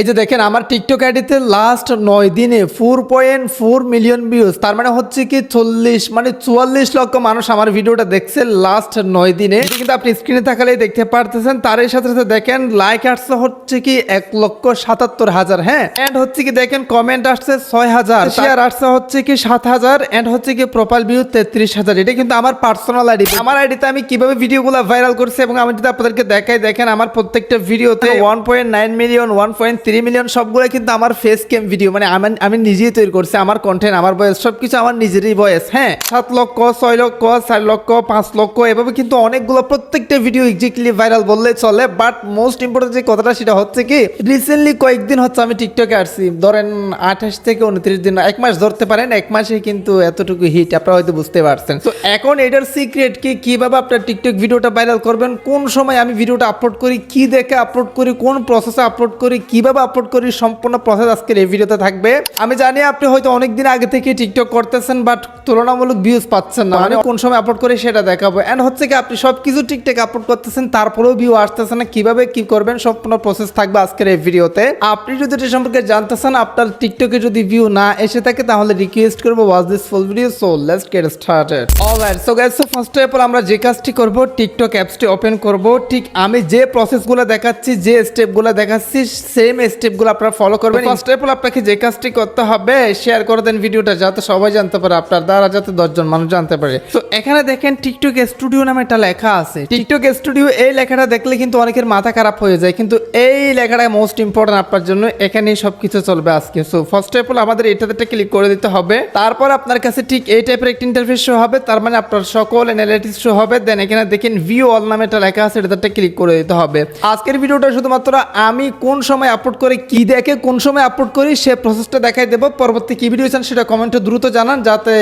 এই যে দেখেন আমার টিকটক আইডিতে লাস্ট নয় দিনে four point four million views তার মানে হচ্ছে কি চল্লিশ মানে চুয়াল্লিশ লক্ষ মানুষ আমার ভিডিওটা দেখছে লাস্ট নয় দিনে। কিন্তু আপনি স্ক্রিনে থাকালেই দেখতে পারতেছেন। তারই সাথে সাথে দেখেন লাইক আসছে হচ্ছে কি এক লক্ষ সাতাত্তর হাজার হ্যাঁ? এন্ড হচ্ছে কি দেখেন কমেন্ট আসছে ছয় হাজার। শেয়ার আসছে হচ্ছে কি সাত হাজার। এন্ড হচ্ছে কি প্রোফাইল ভিউ তেত্রিশ হাজার। এটা কিন্তু আমার পার্সোনাল আইডি। আমার আইডিতে আমি কীভাবে ভিডিওগুলো ভাইরাল করছি এবং আমি যদি আপনাদেরকে দেখাই দেখেন আমার প্রত্যেকটা ভিডিওতে one point nine million one point three million সবগুলো কিন্তু আমার ফেস ক্যাম ভিডিও মানে আমি আমি নিজেই তৈরি করছি, আমার কন্টেন্ট আমার বয়স সবকিছু আমার নিজেরই বয়স হ্যাঁ? সাত লক্ষ, ছয় লক্ষ, চার লক্ষ, পাঁচ লক্ষ, এভাবে কিন্তু অনেকগুলো প্রত্যেকটা ভিডিও এক্স্যাক্টলি ভাইরাল বললে চলে বাট মোস্ট ইম্পর্টেন্ট যে কথাটা সেটা হচ্ছে কি রিসেন্টলি কয়েকদিন হচ্ছে আমি টিকটকে আসছি, ধরেন আঠাশ থেকে উনত্রিশ দিন, এক মাস ধরতে পারেন, এক মাসে কিন্তু এতটুকু হিট আপনারা হয়তো বুঝতে পারছেন। তো এখন এটার সিক্রেট কি, কীভাবে আপনার টিকটক ভিডিওটা ভাইরাল করবেন, কোন সময় আমি ভিডিওটা আপলোড করি, কি দেখে আপলোড করি, কোন প্রসেসে আপলোড করি, কীভাবে আপলোড করি, সম্পূর্ণ প্রসেস আজকের এই ভিডিওতে থাকবে। আমি জানি আপনি হয়তো অনেকদিন আগে থেকে টিকটক করতেছেন বাট তুলনামূলক ভিউজ পাচ্ছেন না। আমি কোন সময় আপলোড করি সেটা দেখাবো। এন্ড হচ্ছে কি, আপনি সব কিছু টিকটক আপলোড করতেছেন, তারপরেও ভিউ আসতেছে না। কীভাবে কি করবেন, সম্পূর্ণ প্রসেস থাকবে আজকের এই ভিডিওতে। আপনি যদি এটা সম্পর্কে জানতে চান, আপনার টিকটকে যদি ভিউ না এসে থাকে, তাহলে রিকোয়েস্ট করব watch this full video so let's get started alright so guys so first of all আমরা যে কাজটি করব টিকটক অ্যাপসটি ওপেন করব। ঠিক আমি যে প্রসেসগুলো দেখাচ্ছি, যে স্টেপগুলো দেখাচ্ছি সেম স্টেপগুলো আপনারা ফলো করবেন। ফার্স্ট অফ অল আপনাকে যে কাজটি করতে হবে শেয়ার করে দেন ভিডিওটা যাতে সবাই জানতে পারে আপনার দ্বারা যাতে দশজন মানুষ জানতে পারে। তো এখানে দেখেন টিকটক স্টুডিও নামে একটা লেখা আছে। টিকটক স্টুডিও এই লেখাটা দেখলে কিন্তু অনেকের মাথা খারাপ হয়ে যায় কিন্তু এই লেখাটা মোস্ট ইম্পর্টেন্ট আপনার জন্য। এখানেই সব কিছু চলবে আজকে। সো ফার্স্ট অফ অল আমাদের এটাতে ক্লিক করে দিতে হবে। তারপর আপনার কাছে ঠিক এই টাইপের একটা ইন্টারফেস শো হবে তার মানে আপনার সকল অ্যানালিটিক্স শো হবে। দেন এখানে দেখেন ভিউ অল নামে একটা লেখা আছে এটাতে ক্লিক করে দিতে হবে। আজকের ভিডিওটা শুধুমাত্র আমি কোন সময় আপলোড করে কি দেখে কোন সময় আপলোড করি সে প্রসেসটা দেখাই দেবো। পরবর্তী কি ভিডিও চান সেটা কমেন্টে দ্রুত জানান যাতে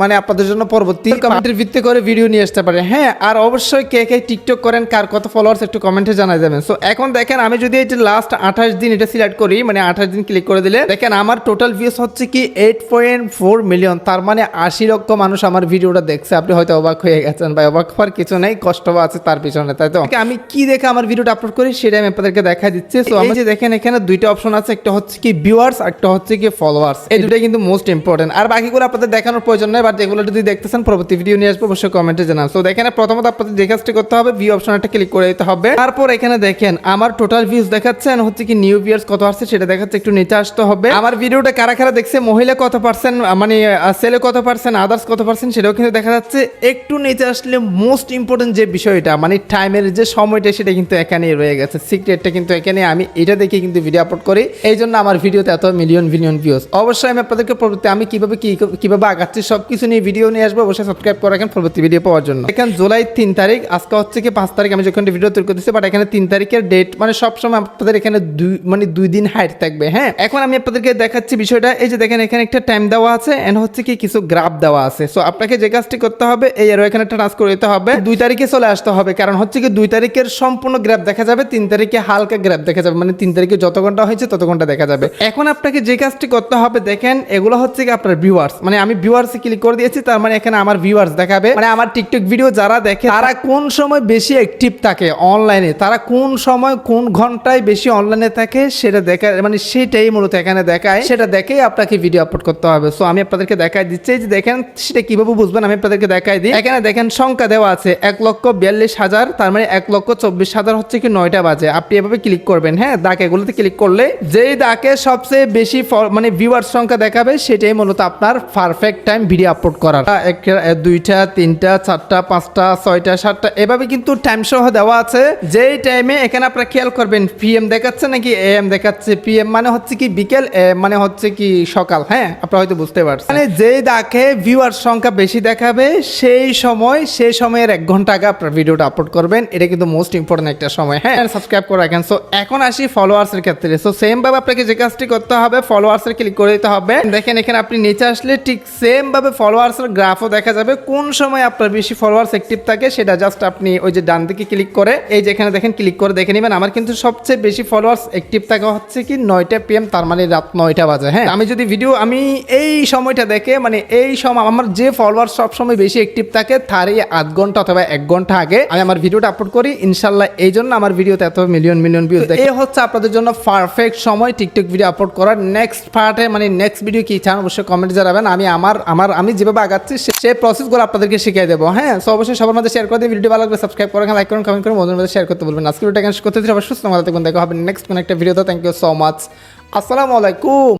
মানে আপনাদের জন্য পরবর্তী কমেন্টের ভিত্তি করে ভিডিও নিয়ে আসতে পারে। হ্যাঁ আর অবশ্যই কে কে টিকটক করেন কার কত ফলোয়ার্স একটু কমেন্টে জানাই যাবেন সো এখন দেখেন আমি যদি এটা লাস্ট আঠাশ দিন এটা সিলেক্ট করি মানে আঠাশ দিন ক্লিক করে দিলে দেখেন আমার টোটাল ভিউস হচ্ছে কি এইট পয়েন্ট ফোর মিলিয়ন তার মানে আশি লক্ষ মানুষ আমার ভিডিওটা দেখছে। আপনি হয়তো অবাক হয়ে গেছেন বা অবাক হওয়ার কিছু নেই কষ্ট আছে তার পিছনে তাই তো? আমি কি দেখে আমার ভিডিওটা আপলোড করি সেটা আমি আপনাদেরকে দেখা দিচ্ছি। সো আমি যে দেখেন এখানে দুইটা অপশন আছে, একটা হচ্ছে কি ভিউয়ার্স একটা হচ্ছে কি ফলোয়ার্স এই দুটোই কিন্তু মোস্ট ইম্পর্টেন্ট আর বাকিগুলো আপনাদের দেখানোর প্রয়োজন নেই বাট এগুলো যদি দেখতেছেন, পরবর্তী ভিডিও নিয়ে আসব, অবশ্যই কমেন্টে জানান। সো দেখেন প্রথমত আপনাদের যে কাজটি করতে হবে ভিউ অপশন একটা ক্লিক করে দিতে হবে। তারপর এখানে দেখেন, আমার টোটাল ভিউজ দেখাচ্ছে, and হচ্ছে কি নিউ ভিউয়ার্স কত আসছে, সেটা দেখাচ্ছে, একটু নিচে আসতে হবে। আমার ভিডিওটা কারা কারা দেখছে, মহিলা কত পার্সেন্ট মানে ছেলে কত পার্সেন্ট আদার্স কত পার্সেন্ট সেটাও কিন্তু দেখা যাচ্ছে। একটু নিচে আসলে মোস্ট ইম্পর্টেন্ট যে বিষয়টা মানে টাইমের যে সময়টা, সেটা কিন্তু এখানেই রয়ে গেছে। সিক্রেটটা কিন্তু এখানে, আমি এটা দেখে কিন্তু ভিডিও আপলোড করি। এই জন্য আমার ভিডিওতে এত মিলিয়ন মিলিয়ন ভিউজ অবশ্যই আমি আপনাদেরকে পরবর্তী আমি কীভাবে কি, কীভাবে আগাচ্ছি সব কিছু নিয়ে ভিডিও নিয়ে আসব। অবশ্যই সাবস্ক্রাইব করে রাখেন পরবর্তী ভিডিও পাওয়ার জন্য। এখানে জুলাই তিন তারিখ, আজকে হচ্ছে কি পাঁচ তারিখ, আমি যখন ভিডিও তৈরি করতেছি বাট এখানে তিন তারিখের ডেট মানে সবসময় আপনাদের এখানে দুই মানে দুই দিন হাইট থাকবে হ্যাঁ? এখন আমি আপনাদেরকে দেখাচ্ছি বিষয়টা। এই যে দেখেন, এখানে একটা টাইম দেওয়া আছে এন্ড হচ্ছে কি কিছু গ্রাফ দেওয়া আছে। সো আপনাকে যে কাজটি করতে হবে, এই আরও এখানে একটা টাচ করে দিতে হবে। দুই তারিখে চলে আসতে হবে, কারণ হচ্ছে কি দুই তারিখের সম্পূর্ণ গ্রাফ দেখা যাবে, তিন তারিখে হালকা গ্রাফ দেখা যাবে মানে তিন তারিখে যত ঘণ্টা হয়েছে, তত ঘণ্টা দেখা যাবে। এখন আপনাকে যে কাজটি করতে হবে, দেখেন, এগুলো হচ্ছে কি আপনার ভিউয়ার্স মানে আমি ভিউয়ার্স ক্লিক করে দিয়েছি, তার মানে এখানে আমার ভিউয়ার্স দেখাবে। মানে আমার টিকটক ভিডিও যারা দেখে, তারা কোন সময় বেশি অ্যাক্টিভ থাকে অনলাইনে তারা কোন সময়, কোন ঘন্টায় বেশি অনলাইনে থাকে, সেটা দেখা মানে সেটাই মূলত এখানে দেখায়। সেটা দেখেই আপনাকে ভিডিও আপলোড করতে হবে। সো আমি আপনাদেরকে দেখাই দিচ্ছি যে দেখেন, সেটা কীভাবে বুঝবেন? আমি আপনাদেরকে দেখাই দিই। এখানে দেখেন, সংখ্যা দেওয়া আছে, এক লক্ষ বিয়াল্লিশ হাজার, তার মানে এক লক্ষ চব্বিশ হাজার হচ্ছে কি নয়টা বাজে। আপনি এভাবে ক্লিক করবেন হ্যাঁ? দাগ এগুলোতে ক্লিক করলে যেই দাকে সবচেয়ে বেশি মানে ভিউয়ার সংখ্যা দেখাবে, সেটাই মূলত আপনার পারফেক্ট টাইম ভিডিও আপলোড করার। দুইটা, তিনটা, চারটা, পাঁচটা, ছয়টা, সাতটা, এভাবে কিন্তু টাইম সহ দেওয়া আছে। যেই টাইমে এখানে আপনারা খেয়াল করবেন পিএম দেখাচ্ছে নাকি এম দেখাচ্ছে? পিএম মানে হচ্ছে কি বিকেল AM মানে হচ্ছে কি সকাল হ্যাঁ? আপনারা হয়তো বুঝতে পারছেন। মানে যেই দাকে ভিউয়ার সংখ্যা বেশি দেখাবে, সেই সময়, সেই সময়ের এক ঘণ্টা আগে আপনার ভিডিওটা আপলোড করবেন। এটা কিন্তু মোস্ট ইম্পর্টেন্ট একটা সময় হ্যাঁ? সাবস্ক্রাইব করে রাখেন। সো এখন আসি ফলোয়ার্স এর ক্ষেত্রে। সো সেম ভাবে আপনাকে যে কাজটি করতে হবে ফলোয়ার্স এর ক্লিক করে দিতে হবে। দেখেন এখানে আপনি নিচে আসলে ঠিক সেম ভাবে ফলোয়ার্স এর গ্রাফও দেখা যাবে। কোন সময় আপনার বেশি ফলোয়ার্স অ্যাক্টিভ থাকে সেটা জাস্ট আপনি ওই যে ডান দিকে ক্লিক করে এই যে এখানে দেখেন ক্লিক করে দেখে নেবেন। আমার কিন্তু সবচেয়ে বেশি ফলোয়ার্স অ্যাক্টিভ থাকা হচ্ছে কি নয়টা পিএম তার মানে রাত নয়টা বাজে হ্যাঁ। আমি যদি ভিডিও আমি এই সময়টা দেখে মানে এই সময় আমার যে ফলোয়ার সব সময় বেশি অ্যাক্টিভ থাকে তারই আধ ঘণ্টা অথবা এক ঘণ্টা আগে আমি আমার ভিডিওটা আপলোড করি। ইনশাল্লাহ এই জন্য আমার ভিডিওতে এত মিলিয়ন মিলিয়ন ভিউজ দেখে। এই হচ্ছে আপনাদের জন্য জন্য পারফেক্ট সময় টিকটক ভিডিও আপলোড করার নেক্সট পার্টে মানে নেক্সট ভিডিও কি, চান অবশ্যই কমেন্ট জানাবেন। আমি আমার আমার, আমি যেভাবে আগাচ্ছি সেই প্রসেসগুলো আপনাদেরকে শিখিয়ে দেবো। হ্যাঁ সো অবশ্যই সবার মধ্যে শেয়ার করে দিন ভিডিও ভালো লাগবে সাবস্ক্রাইব করেন লাইক করুন কমেন্ট করুন, বন্ধুদের মধ্যে শেয়ার করতে বলবেন আজকে ভিডিওটা কেন করতে অবশ্যই সুস্থ ভালো থাকবেন দেখা হবে নেক্সট কোনো একটা ভিডিওতে থ্যাংক ইউ সো মাচ আসসালামু আলাইকুম।